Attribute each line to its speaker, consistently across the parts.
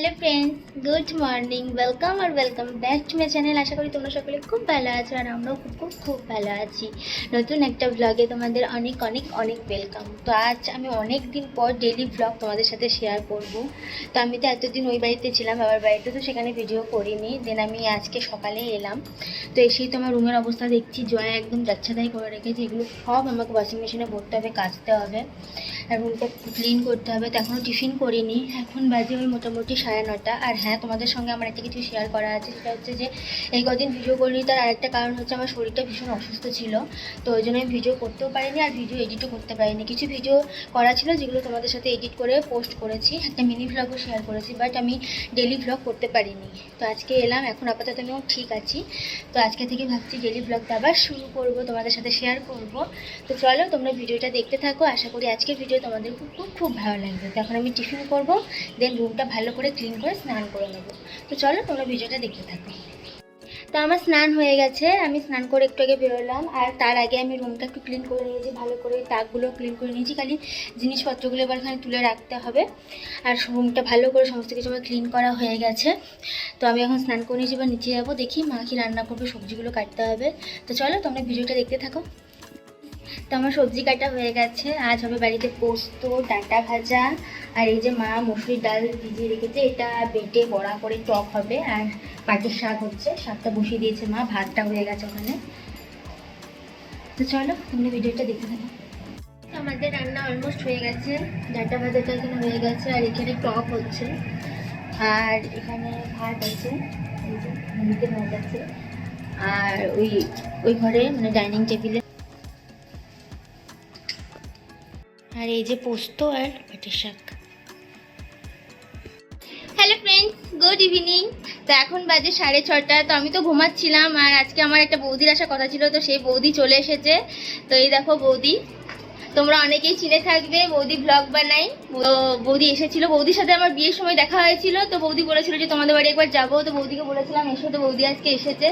Speaker 1: Hello friends good morning welcome R welcome back to my channel আশা করি তোমরা সকলে খুব ভালো আছো আর আমরাও খুব খুব খুব ভালো আছি। নতুন একটা ব্লগে তোমাদের অনেক অনেক অনেক ওয়েলকাম তো আজ আমি অনেক দিন পর ডেলি ব্লগ তোমাদের সাথে শেয়ার করব। তো আমি তো এতদিন ওই বাড়িতে ছিলাম, বাবার বাড়িতে, তো সেখানে ভিডিও করিনি। দেন আমি আজকে সকালে এলাম। তো এসেই তোমার রুমের অবস্থা দেখছি, জয়া একদম যাচ্ছাদাই করে রেখেছে। এগুলো সব আমাকে ওয়াশিং মেশিনে ভরতে হবে, কাচতে হবে। আর রুমটা ক্লিন করতে হবে। তো এখনও টিফিন করিনি। এখন বাজে ওই মোটামুটি সাড়ে নটা আর হ্যাঁ তোমাদের সঙ্গে আমার একটা কিছু শেয়ার করা আছে, সেটা হচ্ছে যে এই কদিন ভিডিও করিনি তার আরেকটা কারণ হচ্ছে আমার শরীরটা ভীষণ অসুস্থ ছিল, তো ওই জন্য আমি ভিডিও করতেও পারিনি আর ভিডিও এডিটও করতে পারিনি। কিছু ভিডিও করা ছিল যেগুলো তোমাদের সাথে এডিট করে পোস্ট করেছি, একটা মিনি ভ্লগও শেয়ার করেছি বাট আমি ডেলি ভ্লগ করতে পারিনি। তো আজকে এলাম, এখন আপাতত আমিও ঠিক আছি। তো আজকে থেকে ভাবছি ডেলি ব্লগটা আবার শুরু করব, তোমাদের সাথে শেয়ার করব। তো চলো, তোমরা ভিডিওটা দেখতে থাকো, আশা করি আজকের ভিডিও তোমাদের খুব খুব খুব ভালো লাগবে। তো এখন আমি টিফিন করব দেন রুমটা ভালো করে ক্লিন করে স্নান করে নেব। তো চলো তোমরা ভিডিওটা দেখতে থাকো। তো আমার স্নান হয়ে গেছে, আমি স্নান করে একটু আগে বেরোলাম, আর তার আগে আমি রুমটা একটু ক্লিন করে নিয়েছি, ভালো করে তাকগুলো ক্লিন করে নিয়েছি, খালি জিনিসপত্রগুলো এবার এখানে তুলে রাখতে হবে। আর রুমটা ভালো করে সমস্ত কিছু আমার ক্লিন করা হয়ে গেছে। তো আমি এখন স্নান করে নিয়েছি, এবার নিচে যাব, দেখি মা কি রান্না করবে, সবজিগুলো কাটতে হবে। তো চলো তোমরা ভিডিওটা দেখতে থাকো। তো আমার সবজি কাটা হয়ে গেছে। আজ হবে বাড়িতে পোস্ত, ডাঁটা ভাজা, আর এই যে মা মসুরির ডাল ভিজিয়ে রেখেছে, এটা বেটে বড়া করে টক হবে, আর পাটের শাক হচ্ছে, শাকটা বসিয়ে দিয়েছে মা, ভাতটা হয়ে গেছে ওখানে। তো চলো, তোমরা ভিডিওটা দেখতে থাকো। আমাদের রান্না অলমোস্ট হয়ে গেছে, ডাঁটা ভাজাটা এখানে হয়ে গেছে, আর এখানে টক হচ্ছে। আর এখানে ভাত আছে ভাত আছে। আর ওই ওই ঘরে মানে ডাইনিং টেবিলে আর এই যে পোস্ত আর পাটের শাক। হ্যালো ফ্রেন্ডস গুড ইভিনিং তো এখন বাজে সাড়ে ছটা, তো আমি তো ঘুমাচ্ছিলাম আর আজকে আমার একটা বৌদির আসার কথা ছিল, তো সেই বৌদি চলে এসেছে। তো এই দেখো বৌদি, তোমরা অনেকেই চিনে থাকবে বৌদি ব্লগ বানাই। বৌদি এসেছিল, বৌদির সাথে আমার বিয়ের সময় দেখা হয়েছিল, তো বৌদি বলেছিল যে তোমাদের বাড়ি একবার যাব। তো বৌদিকে বলেছিলাম, এসো তো বৌদি, আজকে এসেছে।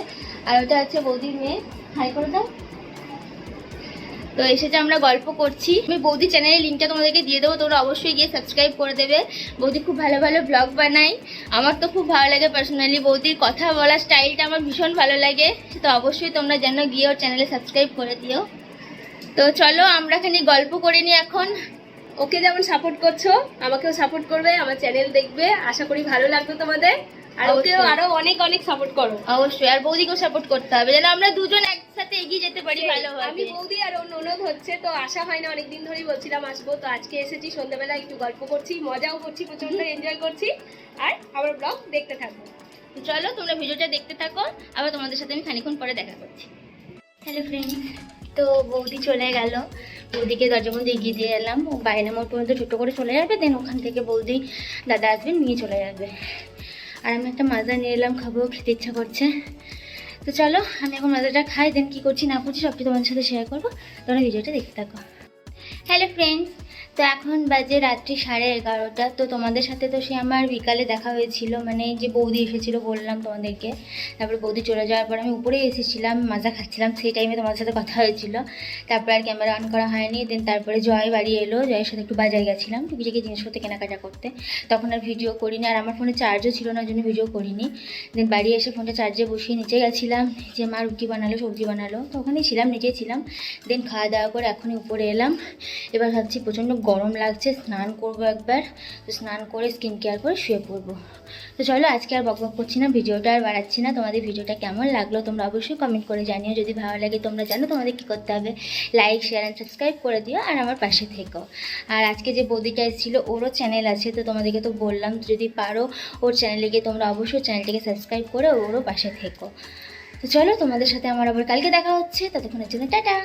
Speaker 1: আর ওটা হচ্ছে বৌদির মেয়ে। হাই করে দাও। তো এসেছে আমরা গল্প করছি, আমি বৌদি চ্যানেলের লিঙ্কটা তোমাদেরকে দিয়ে দেবো, তোমরা অবশ্যই গিয়ে সাবস্ক্রাইব করে দেবে। বৌদি খুব ভালো ভালো ব্লগ বানাই আমার তো খুব ভালো লাগে পার্সোনালি বৌদির কথা বলার স্টাইলটা আমার ভীষণ ভালো লাগে। তো অবশ্যই তোমরা যেন গিয়ে ওর চ্যানেলে সাবস্ক্রাইব করে দিও। তো চলো, আমরা খানি গল্প করে নিই এখন।
Speaker 2: ওকে যেমন সাপোর্ট করছ, আমাকেও সাপোর্ট করবে, আমার চ্যানেল দেখবে। আশা করি ভালো লাগবে তোমাদের। আর ওকেও। আরও অনেক অনেক সাপোর্ট করো।
Speaker 1: অবশ্যই আর বৌদিকেও সাপোর্ট করতে হবে যেন আমরা দুজন একসাথে এগিয়ে যেতে পারি ভালোভাবে
Speaker 2: আমি বৌদি আর ওর ননদ হচ্ছে তো আশা হয় না অনেকদিন ধরেই বলছিলাম আসব তো আজকে এসেছি সন্ধ্যাবেলা একটু গল্প করছি মজাও করছি প্রচণ্ড এনজয় করছি আর আমার ব্লগ দেখতে থাকব।
Speaker 1: চলো তোমরা ভিডিওটা দেখতে থাকো আবার তোমাদের সাথে আমি খানিক্ষণ পরে দেখা করছি। হ্যালো ফ্রেন্ডস তো বৌদি চলে গেল বৌদিকে দরজা বন্ধ এগিয়ে দিয়ে এলাম ও বাইরে মোড় পর্যন্ত ছোটো করে চলে যাবে দেন ওখান থেকে বৌদি দাদা আসবেন নিয়ে চলে যাবে। আর আমি একটা মাজা নিয়ে এলাম, খাব, খেতে ইচ্ছা করছে। তো চলো, আমি এখন মাজাটা খাই দেন কি করছি না করছি সবটি তোমাদের সাথে শেয়ার করব। তোমরা ভিডিওটা দেখতে থাকো। হ্যালো ফ্রেন্ডস তো এখন বাজে রাত্রি সাড়ে এগারোটা, তো তোমাদের সাথে তো সে আমার বিকালে দেখা হয়েছিল মানে যে বৌদি এসেছিল বললাম তোমাদেরকে, তারপরে বৌদি চলে যাওয়ার পর আমি উপরে এসেছিলাম, মাজা খাচ্ছিলাম, সেই টাইমে তোমাদের সাথে কথা হয়েছিল, তারপরে আর ক্যামেরা অন করা হয়নি দেন তারপরে জয় বাড়ি এলো, জয়ের সাথে একটু বাজারে গেছিলাম টুকিটাকি জিনিসপত্র কেনাকাটা করতে, তখন আর ভিডিও করিনি, আর আমার ফোনে চার্জও ছিল না জন্য ভিডিও করিনি দেন বাড়ি এসে ফোনটা চার্জে বসিয়ে নিচে গেছিলাম, যে মা রুটি বানালো, সবজি বানালো, তো ওখানেই ছিলাম, নিচেই ছিলাম দেন খাওয়া দাওয়া করে এখনই উপরে এলাম, এবার ভাবছি প্রচণ্ড গরম লাগছে, স্নান করব একবার। তো স্নান করে স্কিন কেয়ার করে শুয়ে পড়ব। তো চলো আজকে আর বক বক করছি না, ভিডিওটা আর বাড়াচ্ছি না। তোমাদের ভিডিওটা কেমন লাগল তোমরা অবশ্যই কমেন্ট করে জানিও। যদি ভালো লাগে তোমরা জানো তোমাদের কী করতে হবে। লাইক শেয়ার অ্যান্ড সাবস্ক্রাইব করে দিও আর আমার পাশে থেকো। আর আজকে যে বৌদিটা এসেছিল, ওরও চ্যানেল আছে, তো তোমাদেরকে তো বললাম, যদি পারো ওর চ্যানেলে গিয়ে তোমরা অবশ্যই চ্যানেলটিকে সাবস্ক্রাইব করে ওরও পাশে থেকো। তো চলো তোমাদের সাথে আমার আবার কালকে দেখা হচ্ছে, ততক্ষণের জন্য টাটা।